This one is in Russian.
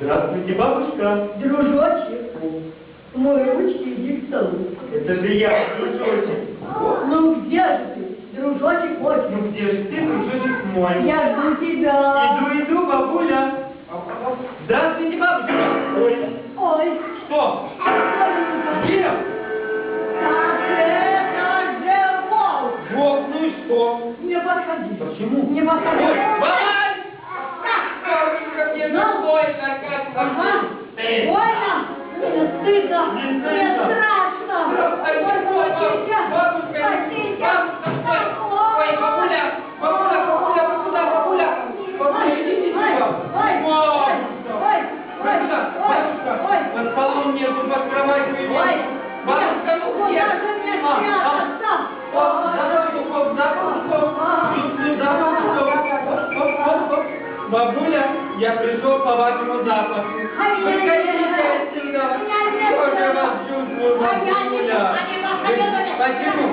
Здравствуйте, бабушка. Дружочек, мой ручки иди к столу. Это же я, дружочек. Ну где же ты, дружочек мой? Ну где же ты, дружочек мой? Я жду тебя. Иду, иду, бабуля. Здравствуйте, бабушка. Ой, Ой, что? Где? так это же волк. Вот, ну и что? Не подходи. Почему? Не подходи. Ой! Бабушка, Ну? больно, как Ага. Эй. Больно? Мне стыдно. Не Мне стыдно. страшно. Ай, Ой, бабушка, Котенька, бабушка, Котенька. бабушка, ой, ой, бабуля, бабуля, бабуля, вы куда, бабуля? Бабуля, идите Ой, сюда. ой, ой, ой, Вы куда? Бабушка, ой, под полом нету, под кроватью ой. нет. Бабушка, ну где? Куда же мне А, а, спрятаться? Оп, запах духов, запах духов. Чувствую запах духов. Оп, оп, оп, оп. Бабуля, я пришел по вашему запаху. Ай, Выходите ай, ай, ай. отсюда. Я пришел по вашому запаху. Приходите отсюда. Боже, вас чувствую, вас Спасибо.